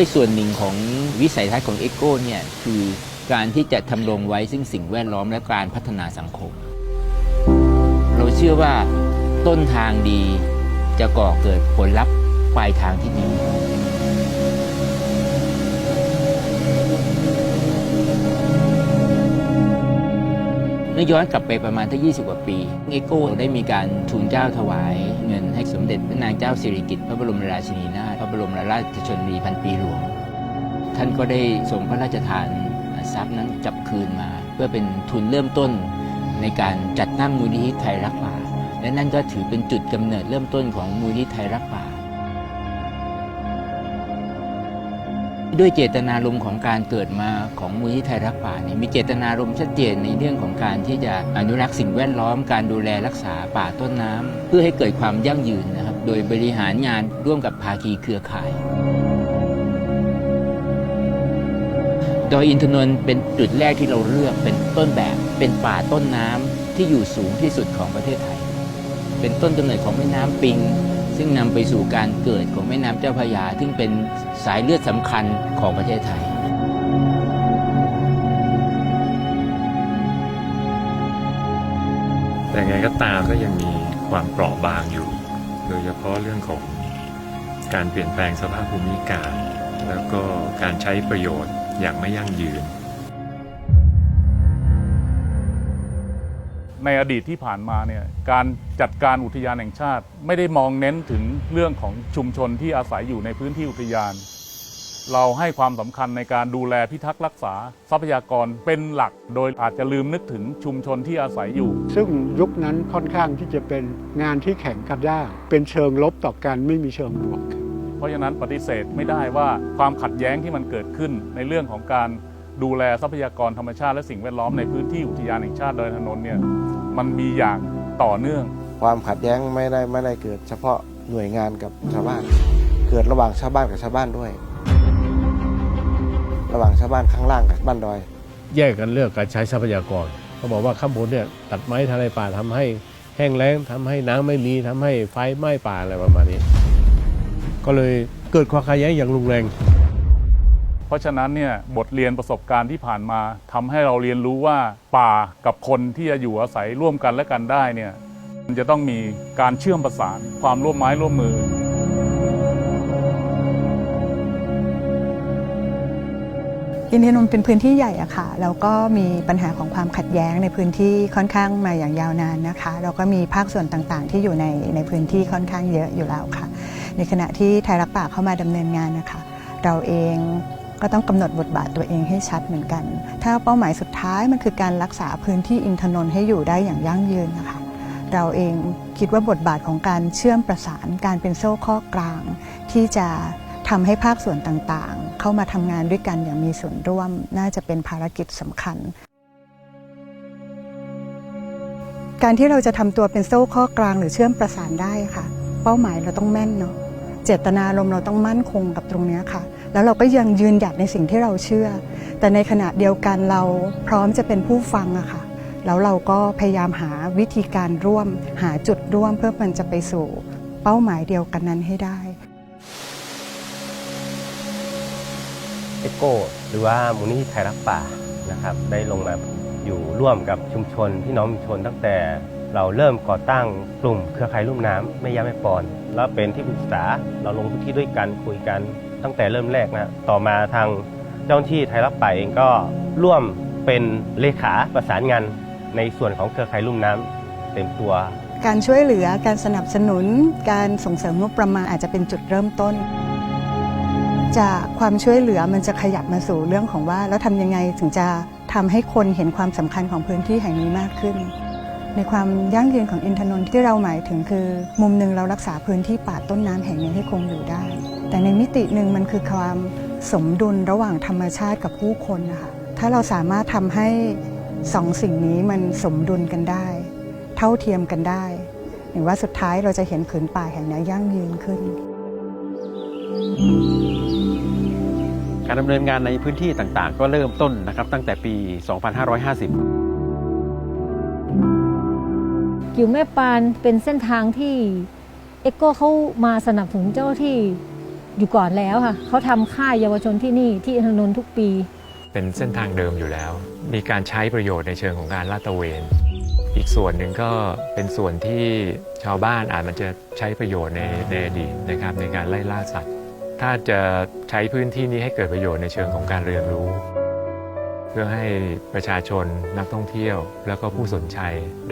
ด้วยส่วนหนึ่งของวิสัยทัศน์ของเอโก้เนี่ยคือการที่จะทำรงไว้ซึ่งสิ่งแวดล้อมและการพัฒนาสังคม เราเชื่อว่าต้นทางดีจะก่อเกิดผลลัพธ์ปลายทางที่ดี เมื่อย้อนกลับไปประมาณทั้ง20 กว่าปีเอโก้ได้มีการทูลเกล้าถวาย เงินให้สมเด็จพระนางเจ้าสิริกิติ์พระบรมราชินีนาถพระบรมราชชนนีพันปีหลวง ท่านก็ได้ทรงพระราชทานทรัพย์นั้นกลับคืนมา เพื่อเป็นทุนเริ่มต้นในการจัดตั้งมูลนิธิไทยรักป่าและนั่นก็ถือเป็นจุดกำเนิดเริ่มต้นของมูลนิธิไทยรักป่า ด้วยเจตนารมณ์ของการเกิดมาของมูลนิธิไทยรักป่าเนี่ยมีเจตนารมณ์ชัดเจนในเรื่องของการที่จะอนุรักษ์สิ่งแวดล้อมการดูแลรักษาป่าต้นน้ำเพื่อให้เกิดความยั่งยืนนะครับ โดยบริหารงานร่วมกับภาคีเครือข่ายดอยอินทนนท์เป็นจุดแรกที่เราเลือกเป็นต้นแบบเป็นป่าต้นน้ำที่อยู่สูงที่สุดของประเทศไทย เป็นต้นกำเนิดของแม่น้ำปิง ซึ่งนำไปสู่การเกิดของแม่น้ำเจ้าพระยา ซึ่งเป็นสายเลือดสำคัญของประเทศไทย แต่ไงก็ตามก็ยังมีความเปราะบางอยู่ โดยเฉพาะเรื่องของการเปลี่ยนแปลงสภาพภูมิอากาศแล้วก็การใช้ประโยชน์อย่างไม่ยั่งยืน ในอดีตที่ผ่านมาเนี่ยการจัดการอุทยานแห่งชาติ ไม่ได้มองเน้นถึงเรื่องของชุมชนที่อาศัยอยู่ในพื้นที่อุทยาน เราให้ความสำคัญในการดูแลพิทักษ์รักษาทรัพยากรเป็นหลัก โดยอาจจะลืมนึกถึงชุมชนที่อาศัยอยู่ ซึ่งยุคนั้นค่อนข้างที่จะเป็นงานที่แข่งกันได้เป็นเชิงลบต่อกันไม่มีเชิงบวก เพราะฉะนั้นปฏิเสธไม่ได้ว่าความขัดแย้งที่มันเกิดขึ้นในเรื่องของการ ดูแลทรัพยากรธรรมชาติและสิ่งแวดล้อมในพื้นที่อุทยานแห่งชาติดอยถนนเนี่ยมันมีอย่างต่อเนื่อง ความขัดแย้งไม่ได้ไม่ได้เกิด เฉพาะหน่วยงานกับชาวบ้าน เกิดระหว่างชาวบ้านกับชาวบ้านด้วย ระหว่างชาวบ้านข้างล่างกับบ้านดอย แยกกันเรื่องการใช้ทรัพยากรเขาบอกว่าข้างบนเนี่ยตัดไม้ทลายป่าทำให้แห้งแล้งทำให้น้ำไม่มีทำให้ไฟไหม้ป่าอะไรประมาณนี้ ก็เลยเกิดความขัดแย้งอย่างรุนแรง เพราะฉะนั้นเนี่ยบทเรียนประสบการณ์ที่ผ่านมาทำให้เราเรียนรู้ว่าป่ากับคนที่จะอยู่อาศัยร่วมกันและกันได้เนี่ยมันจะต้องมีการเชื่อมประสานความร่วมไม้ร่วมมือ อินเทนนเป็นพื้นที่ใหญ่อะค่ะแล้วก็มีปัญหาของความขัดแย้งในพื้นที่ค่อนข้างมาอย่างยาวนานนะคะแล้วก็มีภาคส่วนต่างๆ ที่อยู่ในในพื้นที่ค่อนข้างเยอะอยู่แล้วค่ะ ในขณะที่ไทยรักป่าเข้ามาดำเนินงานนะคะ เราเอง ก็ต้องกำหนดบทบาทตัวเองให้ชัดเหมือนกัน ถ้าเป้าหมายสุดท้ายมันคือการรักษาพื้นที่อินทนนท์ให้อยู่ได้อย่างยั่งยืนนะคะเราเองคิดว่าบทบาทของการเชื่อมประสานการเป็นโซ่ข้อกลาง ที่จะทำให้ภาคส่วนต่างๆ เข้ามาทำงานด้วยกันอย่างมีส่วนร่วม น่าจะเป็นภารกิจสำคัญ การที่เราจะทำตัวเป็นโซ่ข้อกลางหรือเชื่อมประสานได้ค่ะ เป้าหมายเราต้องแม่นเนาะ จตนารมณ์เราต้องมั่นคงกับตรงนี้ค่ะ แล้วเราก็ยังยืนหยัดในสิ่งที่เราเชื่อ แต่ในขณะเดียวกันเราพร้อมจะเป็นผู้ฟังอะค่ะ แล้วเราก็พยายามหาวิธีการร่วม หาจุดร่วมเพื่อมันจะไปสู่เป้าหมายเดียวกันนั้นให้ได้เอโก้หรือว่ามูลนิธิไทยรักป่านะครับได้ลงมาอยู่ร่วมกับชุมชนพี่น้องชุมชนตั้งแต่ เราเริ่มก่อตั้งกลุ่มเครือข่ายลุ่มน้ำไม่ยาไม่ปอน แล้วเป็นที่ปรึกษาเราลงพื้นที่ด้วยกันคุยกันตั้งแต่เริ่มแรกนะ ต่อมาทางเจ้าหน้าที่ไทยรักป่าเองก็ร่วมเป็นเลขาประสานงานในส่วนของเครือข่ายลุ่มน้ำเต็มตัว การช่วยเหลือการสนับสนุน การส่งเสริมงบประมาณอาจจะเป็นจุดเริ่มต้นจากความช่วยเหลือมันจะขยับมาสู่เรื่องของว่า แล้วทำยังไงถึงจะทำให้คนเห็นความสำคัญของพื้นที่แห่งนี้มากขึ้น ในความยั่งยืนของอินทนนท์ที่เราหมายถึงคือ มุมหนึ่งเรารักษาพื้นที่ป่าต้นน้ำแห่งนี้ให้คงอยู่ได้ แต่ในมิติหนึ่งมันคือความสมดุลระหว่างธรรมชาติกับผู้คนนะคะถ้าเราสามารถทำให้สองสิ่งนี้มันสมดุลกันได้ เท่าเทียมกันได้หรือว่าสุดท้ายเราจะเห็นผืนป่าแห่งนี้ยั่งยืนขึ้น การดำเนินงานในพื้นที่ต่างๆ ก็เริ่มต้นนะครับตั้งแต่ปี 2550 กิวแม่ปานเป็นเส้นทางที่เอ็กโก้เขามาสนับสนุนเจ้าที่อยู่ก่อนแล้วค่ะเขาทำค่ายเยาวชนที่นี่ที่อนนนท์ทุกปี เป็นเส้นทางเดิมอยู่แล้ว มีการใช้ประโยชน์ในเชิงของการลาดตระเวน อีกส่วนหนึ่งก็เป็นส่วนที่ชาวบ้านอาจมันจะใช้ประโยชน์ในในอดีตนะครับในการไล่ล่าสัตว์ ถ้าจะใช้พื้นที่นี้ให้เกิดประโยชน์ในเชิงของการเรียนรู้ เพื่อให้ประชาชนนักท่องเที่ยว แล้วก็ผู้สนใจ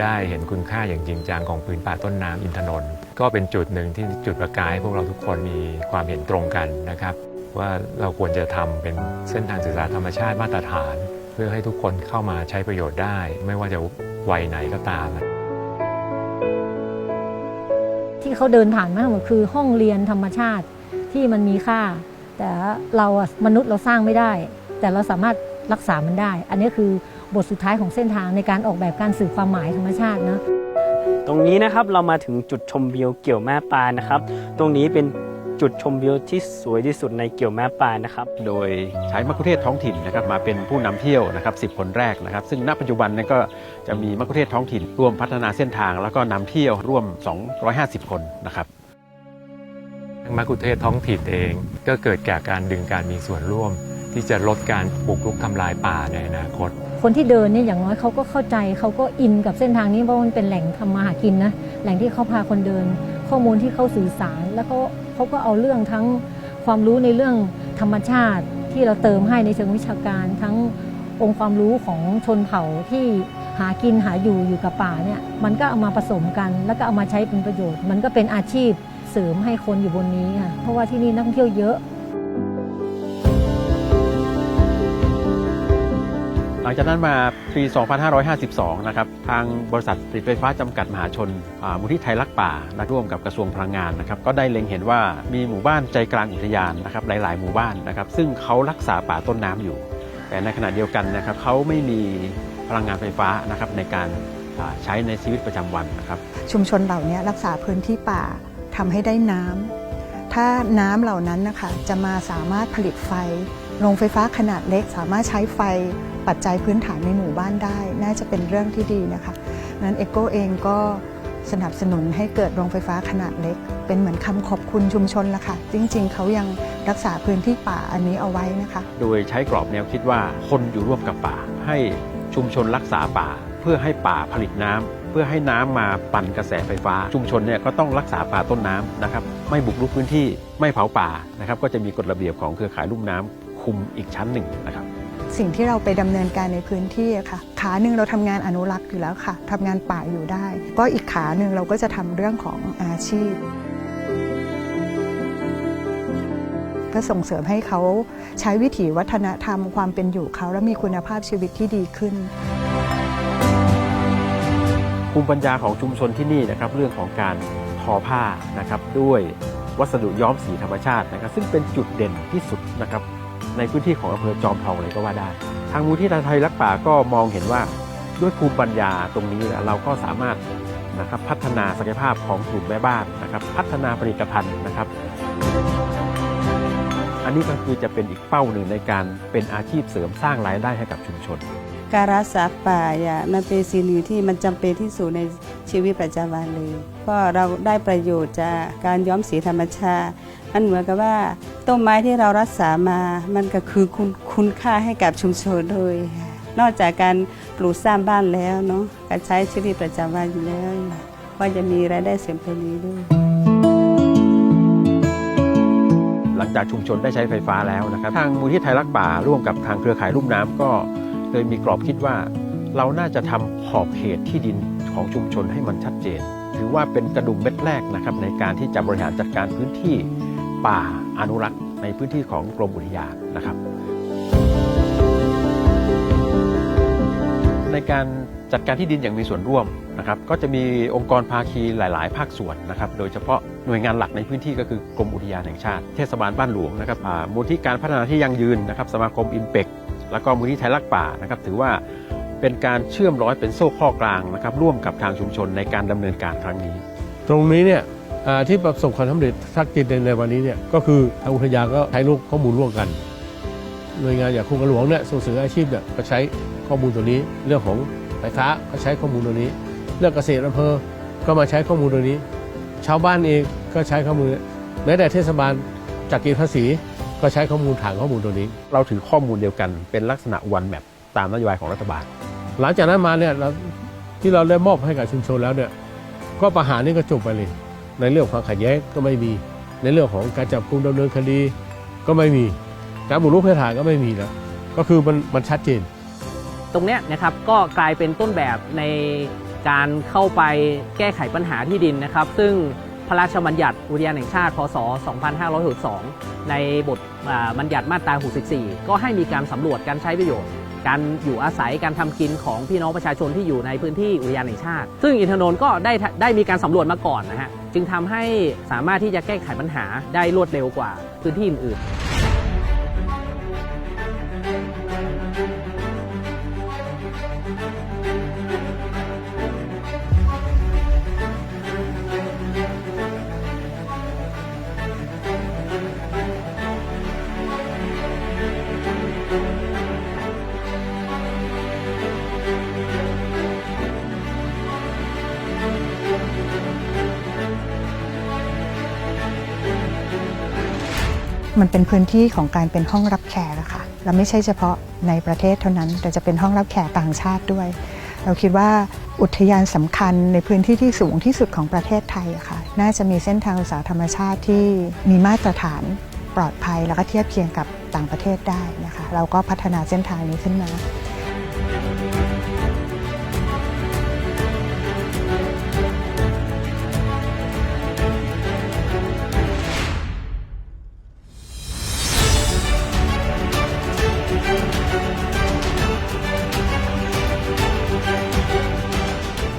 ได้เห็นคุณค่าอย่างจริงจังของพื้นป่าต้นน้ำอินทนนท์ก็เป็นจุดหนึ่งที่จุดประกายให้พวกเราทุกคนมีความเห็นตรงกันนะครับ ว่าเราควรจะทำเป็นเส้นทางศึกษาธรรมชาติมาตรฐาน เพื่อให้ทุกคนเข้ามาใช้ประโยชน์ได้ ไม่ว่าจะวัยไหนก็ตามที่เขาเดินผ่านมาทั้งหมดคือห้องเรียนธรรมชาติที่มันมีค่า แต่เรามนุษย์เราสร้างไม่ได้ แต่เราสามารถ รักษามันได้ อันนี้คือบทสุดท้ายของเส้นทางในการออกแบบการสื่อความหมายธรรมชาตินะตรงนี้นะครับเรามาถึงจุดชมวิวเกี่ยวแม่ปลานะครับ ตรงนี้เป็นจุดชมวิวที่สวยที่สุดในเกี่ยวแม่ปลานะครับ โดยใช้มัคคุเทศก์ท้องถิ่นนะครับมาเป็นผู้นำเที่ยวนะครับ10 คนแรกนะครับ ซึ่งณปัจจุบันเนี้ก็จะมีมัคคุเทศก์ท้องถิ่นร่วมพัฒนาเส้นทาง แล้วก็นำเที่ยวร่วม 250 คนนะครับทางมักคุเทศก์ท้องถิ่นเองก็เกิดจากการดึงการมีส่วนร่วม ที่จะลดการปลูกรุกทำลายป่าในอนาคต คนที่เดินเนี่ยอย่างน้อยเขาก็เข้าใจเขาก็อินกับเส้นทางนี้เพราะมันเป็นแหล่งทำมาหากินนะแหล่งที่เขาพาคนเดิน ข้อมูลที่เขาสื่อสาร แล้วก็เขาก็เอาเรื่องทั้งความรู้ในเรื่องธรรมชาติที่เราเติมให้ในเชิงวิชาการ ทั้งองค์ความรู้ของชนเผ่าที่หากินหาอยู่อยู่กับป่าเนี่ยมันก็เอามาผสมกัน แล้วก็เอามาใช้เป็นประโยชน์ มันก็เป็นอาชีพเสริมให้คนอยู่บนนี้ค่ะเพราะว่าที่นี่นักท่องเที่ยวเยอะ หลังจากนั้นมาปี 2552 นะครับ ทางบริษัทผลิตไฟฟ้าจำกัดมหาชนมูลที่ไทยรักป่าร่วมกับกระทรวงพลังงานนะครับ ก็ได้เล็งเห็นว่ามีหมู่บ้านใจกลางอุทยานนะครับ หลาย ๆ หมู่บ้านนะครับ ซึ่งเขารักษาป่าต้นน้ำอยู่ แต่ในขณะเดียวกันนะครับเขาไม่มีพลังงานไฟฟ้านะครับในการใช้ในชีวิตประจำวันนะครับ ชุมชนเหล่านี้รักษาพื้นที่ป่าทำให้ได้น้ำถ้าน้ำเหล่านั้นนะคะจะมาสามารถผลิตไฟ โรงไฟฟ้าขนาดเล็กสามารถใช้ไฟปัจจัยพื้นฐานในหมู่บ้านได้ น่าจะเป็นเรื่องที่ดีนะคะนั้นเอโกเองก็สนับสนุนให้เกิดโรงไฟฟ้าขนาดเล็ก เป็นเหมือนคำขอบคุณชุมชนละค่ะ จริง ๆ เขายังรักษาพื้นที่ป่าอันนี้เอาไว้นะคะ โดยใช้กรอบแนวคิดว่าคนอยู่ร่วมกับป่า ให้ชุมชนรักษาป่า เพื่อให้ป่าผลิตน้ำเพื่อให้น้ำมาปั่นกระแสไฟฟ้า ชุมชนเนี่ยก็ต้องรักษาป่าต้นน้ำนะครับ ไม่บุกรุกพื้นที่ไม่เผาป่านะครับ ก็จะมีกฎระเบียบของเครือข่ายลุ่มน้ำ คุมอีกชั้นหนึ่งนะครับสิ่งที่เราไปดำเนินการในพื้นที่อะค่ะ ขาหนึ่งเราทำงานอนุรักษ์อยู่แล้วค่ะทำงานป่าอยู่ได้ ก็อีกขาหนึ่งเราก็จะทำเรื่องของอาชีพ ก็ส่งเสริมให้เขาใช้วิถีวัฒนธรรมความเป็นอยู่เขาและมีคุณภาพชีวิตที่ดีขึ้น ภูมิปัญญาของชุมชนที่นี่นะครับ เรื่องของการทอผ้านะครับ ด้วยวัสดุย้อมสีธรรมชาตินะครับ ซึ่งเป็นจุดเด่นที่สุดนะครับ ในพื้นที่ของอำเภอจอมทองเลยก็ว่าได้ ทางมูลที่ไทยรักป่าก็มองเห็นว่าด้วยภูมิปัญญาตรงนี้นะเราก็สามารถนะครับพัฒนาศักยภาพของกลุ่มแม่บ้านนะครับ พัฒนาผลิตภัณฑ์นะครับ อันนี้ก็คือจะเป็นอีกเป้าหนึ่งในการเป็นอาชีพเสริมสร้างรายได้ให้กับชุมชน การรักษาป่าเนี่ยมันเป็นสิ่งหนึ่งที่มันจำเป็นที่สุดในชีวิตประจำวันเลย เพราะเราได้ประโยชน์จากการย้อมสีธรรมชาติ มันเหมือนกับว่าต้นไม้ที่เรารักษามา มันก็คือคุณคุณค่าให้กับชุมชนเลยนอกจากการปลูกสร้างบ้านแล้วเนาะการใช้ชีวิตประจำวันอยู่แล้วว่าจะมีรายได้เสริมตรงนี้ด้วย หลังจากชุมชนได้ใช้ไฟฟ้าแล้วนะครับ ทางมูลที่ไทยรักป่าร่วมกับทางเครือข่ายลุ่มน้ำก็เลยมีกรอบคิดว่า เราน่าจะทำขอบเขตที่ดินของชุมชนให้มันชัดเจน ถือว่าเป็นกระดุมเม็ดแรกนะครับในการที่จะบริหารจัดการพื้นที่ป่าอนุรักษ์ในพื้นที่ของกรมอุทยานนะครับ ในการจัดการที่ดินอย่างมีส่วนร่วมนะครับก็จะมีองค์กรภาคีหลาย ๆ ภาคส่วนนะครับโดยเฉพาะหน่วยงานหลักในพื้นที่ก็คือกรมอุทยานแห่งชาติ เทศบาลบ้านหลวงนะครับอ่ามูลที่การพัฒนาที่ยั่งยืนนะครับสมาคมอินเปกแล้วก็มูลที่ไทยรักป่านะครับถือว่า เป็นการเชื่อมร้อยเป็นโซ่ข้อกลางนะครับร่วมกับทางชุมชนในการดำเนินการครั้งนี้ ตรงนี้เนี่ยอ่าที่ประสบความสำเร็จทักจิตในวันนี้เนี่ยก็คือทางอุทยานก็ใช้ลูกข้อมูลร่วมกันหน่วยงานอย่างโครงการหลวงเนี่ยส่งเสริมอาชีพเนี่ยก็ใช้ข้อมูลตัวนี้ เรื่องของไฟฟ้าก็ใช้ข้อมูลตัวนี้ เรื่องเกษตรอำเภอก็มาใช้ข้อมูลตัวนี้ ชาวบ้านเองก็ใช้ข้อมูลแม้แต่เทศบาลจากเก็บภาษีก็ใช้ข้อมูลฐานข้อมูลตัวนี้ เราถือข้อมูลเดียวกันเป็นลักษณะวันแมปตามนโยบายของรัฐบาล หลังจากนั้นมาเนี่ยที่เราได้มอบให้กับชุมชนแล้วเนี่ยก็ประหารนี่ก็จบไปเลย ในเรื่องของความขัดแย้งก็ไม่มี ในเรื่องของการจับกลุ่มดำเนินคดีก็ไม่มี การบุกรุกเพศฐานก็ไม่มีแล้วก็คือมันมันชัดเจน ตรงเนี้ยนะครับก็กลายเป็นต้นแบบในการเข้าไปแก้ไขปัญหาที่ดินนะครับ ซึ่งพระราชบัญญัติอุทยานแห่งชาติ พศ 2562 ในบทบัญญัติมาตรา 64 ก็ให้มีการสำรวจการใช้ประโยชน์ การอยู่อาศัยการทำกินของพี่น้องประชาชนที่อยู่ในพื้นที่อุทยานแห่งชาติ ซึ่งอินทนนท์ก็ได้ได้มีการสำรวจมาก่อนนะฮะจึงทำให้สามารถที่จะแก้ไขปัญหาได้รวดเร็วกว่าพื้นที่อื่น มันเป็นพื้นที่ของการเป็นห้องรับแขกอะค่ะเราไม่ใช่เฉพาะในประเทศเท่านั้น แต่จะเป็นห้องรับแขกต่างชาติด้วย เราคิดว่าอุทยานสำคัญในพื้นที่ที่สูงที่สุดของประเทศไทยอะค่ะ น่าจะมีเส้นทางอุตสาหธรรมชาติที่มีมาตรฐานปลอดภัย แล้วก็เทียบเคียงกับต่างประเทศได้นะคะ เราก็พัฒนาเส้นทางนี้ขึ้นมา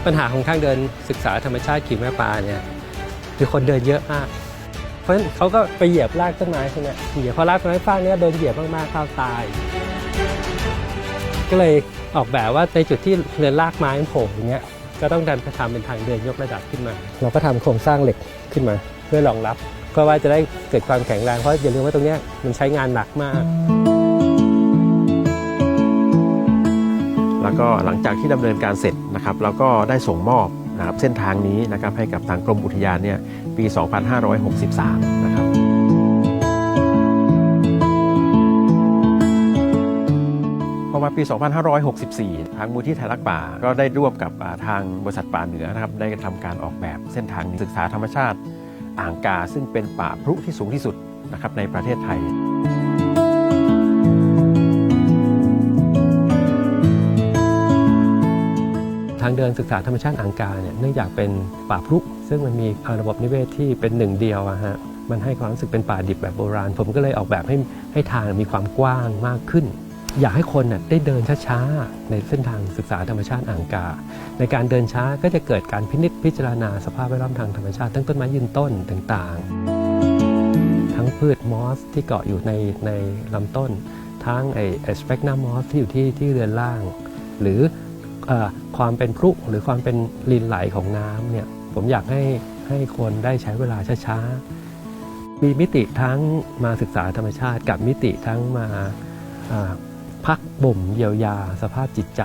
ปัญหาของทางเดินศึกษาธรรมชาติกิ่งแม่ปลาเนี่ยคือคนเดินเยอะมาก เพราะฉะนั้นเขาก็ไปเหยียบรากต้นไม้พวกเนี้ยเหยียบพอรากต้นไม้ฟางเนี้ยโดนเหยียบมากๆเข้าตาย ก็เลยออกแบบว่าในจุดที่เรือนรากไม้โผล่อย่างเงี้ยก็ต้องดันไปทำเป็นทางเดินยกระดับขึ้นมา เราก็ทำโครงสร้างเหล็กขึ้นมา เพื่อรองรับเพื่อว่าจะได้เกิดความแข็งแรงเพราะอย่าลืมว่าตรงเนี้ยมันใช้งานหนักมาก แล้วก็หลังจากที่ดำเนินการเสร็จ นะครับเราก็ได้ส่งมอบนะครับเส้นทางนี้นะครับให้กับทางกรมอุทยานเนี่ยปี 2563 นะครับพอมาปี 2564 ทางมูลที่ไทยรักป่า ก็ได้ร่วมกับทางบริษัทป่าเหนือนะครับ ได้ทำการออกแบบเส้นทางนี้ศึกษาธรรมชาติ อ่างกาซึ่งเป็นป่าพรุที่สูงที่สุดนะครับในประเทศไทยางเดินศึกษาธรรมชาติอ่างกาเนี่ยเนื่องจากเป็นป่าพรุซึ่งมันมีระบบนิเวศที่เป็นหนึ่งเดียวอะฮะมันให้ความรู้สึกเป็นป่าดิบแบบโบราณ ผมก็เลยออกแบบให้ให้ทางมีความกว้างมากขึ้น อยากให้คนน่ะได้เดินช้าๆในเส้นทางศึกษาธรรมชาติอ่างกา ในการเดินช้าก็จะเกิดการพินิจพิจารณาสภาพแวดล้อมทางธรรมชาติทั้งต้นไม้ยืนต้นต่างๆ ทั้งพืชมอสที่เกาะอยู่ในในลำต้น ทั้งไอสเปกนามอสที่อยู่ที่ที่เรือนล่าง หรือ ความเป็นพรุหรือความเป็นลินไหลของน้ำเนี่ยผมอยากให้ให้คนได้ใช้เวลาช้าๆ มีมิติทั้งมาศึกษาธรรมชาติกับมิติทั้งมาพักบ่มเยียวยาสภาพจิตใจ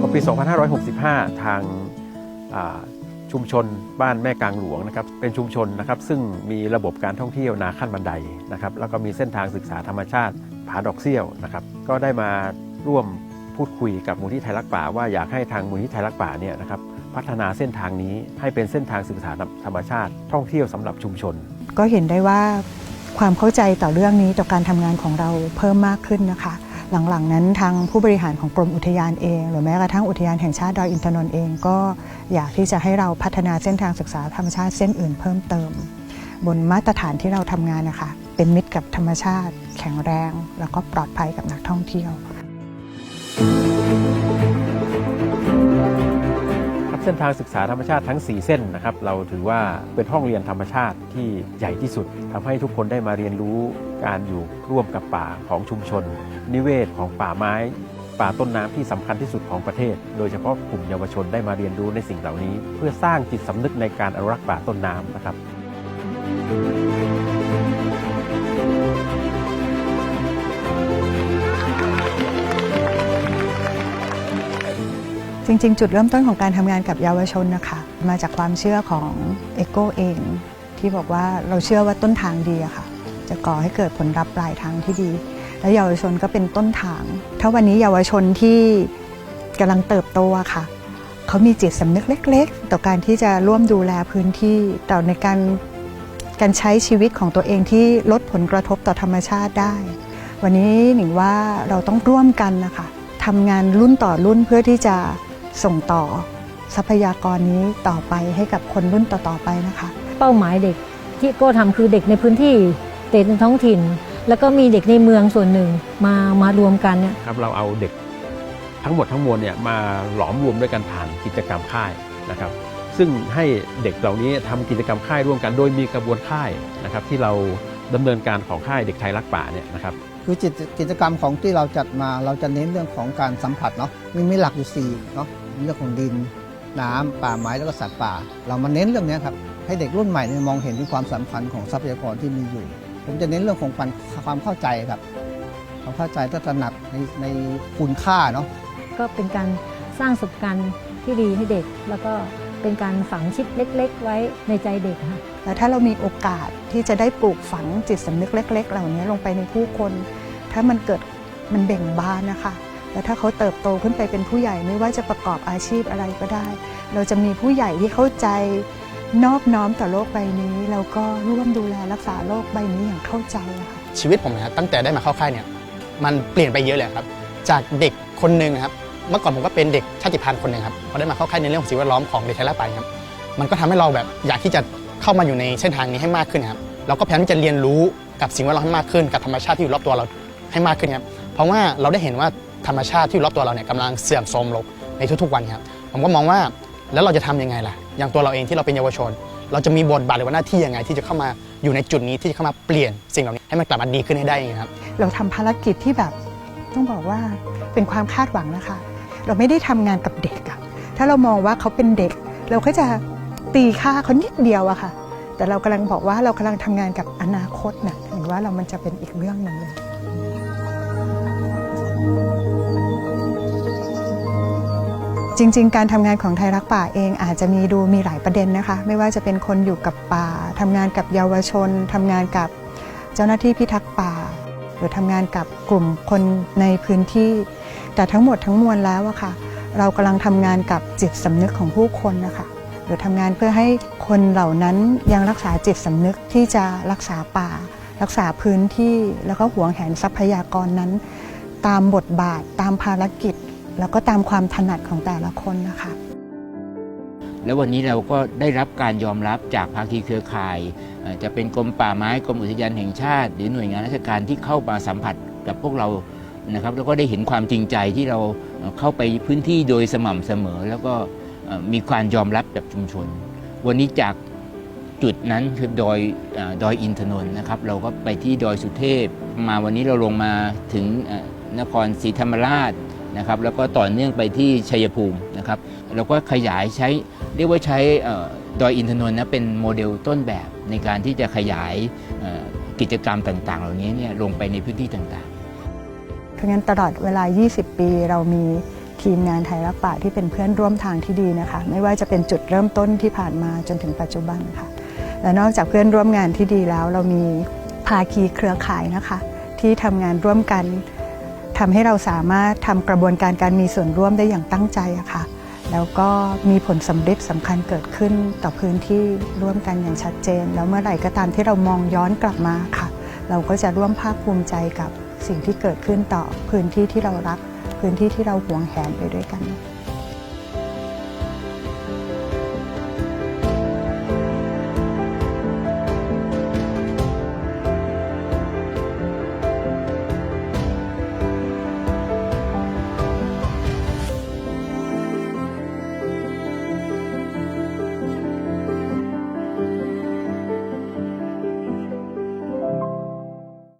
พอปี 2565 ทาง ชุมชนบ้านแม่กลางหลวงนะครับเป็นชุมชนนะครับซึ่งมีระบบการท่องเที่ยวนาขั้นบันไดนะครับแล้วก็มีเส้นทางศึกษาธรรมชาติผาดอกเซี่ยวนะครับก็ได้มาร่วมพูดคุยกับมูลที่ไทยรักป่า ว่าอยากให้ทางมูลที่ไทยรักป่าเนี่ยนะครับพัฒนาเส้นทางนี้ให้เป็นเส้นทางศึกษาธรรมชาติ ท่องเที่ยวสำหรับชุมชน ก็เห็นได้ว่าความเข้าใจต่อเรื่องนี้ต่อการทำงานของเราเพิ่มมากขึ้นนะคะ หลังๆ นั้นทางผู้บริหารของกรมอุทยานเอง หรือแม้กระทั่งอุทยานแห่งชาติดอยอินทนนท์เองก็อยากที่จะให้เราพัฒนาเส้นทางศึกษาธรรมชาติเส้นอื่นเพิ่มเติม บนมาตรฐานที่เราทำงานนะคะ เป็นมิตรกับธรรมชาติ แข็งแรง แล้วก็ปลอดภัยกับนักท่องเที่ยว เส้นทางศึกษาธรรมชาติทั้ง 4 เส้นนะครับเราถือว่าเป็นห้องเรียนธรรมชาติที่ใหญ่ที่สุดทำให้ทุกคนได้มาเรียนรู้การอยู่ร่วมกับป่าของชุมชน นิเวศของป่าไม้ ป่าต้นน้ำที่สำคัญที่สุดของประเทศ โดยเฉพาะกลุ่มเยาวชนได้มาเรียนรู้ในสิ่งเหล่านี้ เพื่อสร้างจิตสำนึกในการอนุรักษ์ป่าต้นน้ำนะครับ จริงๆ จุดเริ่มต้นของการทำงานกับเยาวชนนะคะมาจากความเชื่อของเอโกเอง ที่บอกว่าเราเชื่อว่าต้นทางดีอะค่ะ จะก่อให้เกิดผลลัพธ์ปลายทางที่ดี และเยาวชนก็เป็นต้นทาง ถ้าวันนี้เยาวชนที่กำลังเติบโตอะค่ะเขามีจิตสำนึกเล็ก ๆ ต่อการที่จะร่วมดูแลพื้นที่ต่อในการการใช้ชีวิตของตัวเองที่ลดผลกระทบต่อธรรมชาติได้ วันนี้หนิงว่าเราต้องร่วมกันนะคะทำงานรุ่นต่อรุ่นเพื่อที่จะ ส่งต่อ ทรัพยากรนี้ต่อไปให้กับคนรุ่นต่อๆไปนะคะ เป้าหมายเด็กที่โก้ทำคือเด็กในพื้นที่เด็กในท้องถิ่น แล้วก็มีเด็กในเมืองส่วนหนึ่งมามารวมกันเนี่ยครับเราเอาเด็กทั้งหมดทั้งมวลเนี่ยมาหลอมรวมด้วยกันผ่านกิจกรรมค่ายนะครับ ซึ่งให้เด็กเหล่านี้ทำกิจกรรมค่ายร่วมกัน โดยมีกระบวนค่ายนะครับ ที่เราดำเนินการของค่ายเด็กไทยรักป่าเนี่ยนะครับคือกิจกิจกรรมของที่เราจัดมาเราจะเน้นเรื่องของการสัมผัสเนาะมีมีหลักอยู่สี่เนาะมี เรื่องของดิน น้ำป่าไม้แล้วก็สัตว์ป่า เรามาเน้นเรื่องเนี้ยครับให้เด็กรุ่นใหม่เนี่ยมองเห็นถึงความสำคัญของทรัพยากรที่มีอยู่ ผมจะเน้นเรื่องของความความเข้าใจครับความเข้าใจและตระหนักในในคุณค่าเนาะก็เป็นการสร้างประสบการณ์ที่ดีให้เด็ก แล้วก็เป็นการฝังชิปเล็ก ๆ ไว้ในใจเด็กค่ะและถ้าเรามีโอกาสที่จะได้ปลูกฝังจิตสำนึกเล็ก ๆ เหล่านี้ลงไปในผู้คน ถ้ามันเกิดมันเบ่งบานนะคะ แล้วถ้าเขาเติบโตขึ้นไปเป็นผู้ใหญ่ไม่ว่าจะประกอบอาชีพอะไรก็ได้ เราจะมีผู้ใหญ่ที่เข้าใจนอบน้อมต่อโลกใบนี้ แล้วก็ร่วมดูแลรักษาโลกใบนี้อย่างเข้าใจค่ะชีวิตผมนะครับตั้งแต่ได้มาเข้าค่ายเนี่ยมันเปลี่ยนไปเยอะเลยครับ จากเด็กคนหนึ่งนะครับเมื่อก่อนผมก็เป็นเด็กชาติพันธุ์คนหนึ่งครับพอได้มาเข้าค่ายในเรื่องของสิ่งแวดล้อมของเด็กไทยลไปครับมันก็ทำให้เราแบบอยากที่จะเข้ามาอยู่ในเส้นทางนี้ให้มากขึ้นครับเราก็พยายามที่จะเรียนรู้กับสิ่งแวดล้อมให้มากขึ้น กับธรรมชาติที่อยู่รอบตัวเราให้มากขึ้นครับเพราะว่าเราได้เห็นว่า ธรรมชาติที่อยู่รอบตัวเราเนี่ยกำลังเสื่อมโทรมลงในทุกๆวันครับผมก็มองว่าแล้วเราจะทำยังไงล่ะ อย่างตัวเราเองที่เราเป็นเยาวชน เราจะมีบทบาทหรือว่าหน้าที่ยังไง ที่จะเข้ามาอยู่ในจุดนี้ที่จะเข้ามาเปลี่ยนสิ่งเหล่านี้ให้มันกลับมาดีขึ้นให้ได้ไงครับ เราทำภารกิจที่แบบต้องบอกว่าเป็นความคาดหวังนะคะ เราไม่ได้ทำงานกับเด็กอะถ้าเรามองว่าเขาเป็นเด็ก เราก็จะตีค่าเขานิดเดียวอะค่ะ แต่เรากำลังบอกว่าเรากำลังทำงานกับอนาคตนะเห็นว่าเรามันจะเป็นอีกเรื่องหนึ่งเลย จริง ๆ การทำงานของไทยรักป่าเองอาจจะมีดูมีหลายประเด็นนะคะ ไม่ว่าจะเป็นคนอยู่กับป่าทำงานกับเยาวชนทำงานกับเจ้าหน้าที่พิทักษ์ป่า หรือทำงานกับกลุ่มคนในพื้นที่ แต่ทั้งหมดทั้งมวลแล้วอะค่ะ เรากำลังทำงานกับจิตสำนึกของผู้คนนะคะหรือทำงานเพื่อให้คนเหล่านั้นยังรักษาจิตสำนึกที่จะรักษาป่า รักษาพื้นที่แล้วก็หวงแหนทรัพยากรนั้น ตามบทบาทตามภารกิจ แล้วก็ตามความถนัดของแต่ละคนนะคะแล้ววันนี้เราก็ได้รับการยอมรับจากภาคีเครือข่าย จะเป็นกรมป่าไม้กรมอุทยานแห่งชาติ หรือหน่วยงานราชการที่เข้ามาสัมผัสกับพวกเรานะครับ แล้วก็ได้เห็นความจริงใจที่เราเข้าไปพื้นที่โดยสม่ำเสมอ แล้วก็มีการยอมรับจากชุมชน วันนี้จากจุดนั้นคือดอยดอยอินทนนท์นะครับ เราก็ไปที่ดอยสุเทพ มาวันนี้เราลงมาถึงนครศรีธรรมราช นะครับแล้วก็ต่อเนื่องไปที่ชัยภูมินะครับเราก็ขยายใช้เรียกว่าใช้ดอยอินทนนท์นะเป็นโมเดลต้นแบบในการที่จะขยายกิจกรรมต่าง ๆ เหล่านี้เนี่ยลงไปในพื้นที่ต่างๆ เพราะงั้นตลอดเวลา 20 ปีเรามีทีมงานไทยรักป่าที่เป็นเพื่อนร่วมทางที่ดีนะคะ ไม่ว่าจะเป็นจุดเริ่มต้นที่ผ่านมาจนถึงปัจจุบันค่ะ และนอกจากเพื่อนร่วมงานที่ดีแล้ว เรามีภาคีเครือข่ายนะคะ ที่ทำงานร่วมกัน ทำให้เราสามารถทำกระบวนการการมีส่วนร่วมได้อย่างตั้งใจอะค่ะ แล้วก็มีผลสำเร็จสำคัญเกิดขึ้นต่อพื้นที่ร่วมกันอย่างชัดเจน แล้วเมื่อไหร่ก็ตามที่เรามองย้อนกลับมาค่ะ เราก็จะร่วมภาคภูมิใจกับสิ่งที่เกิดขึ้นต่อพื้นที่ที่เรารัก พื้นที่ที่เราหวงแหนไปด้วยกัน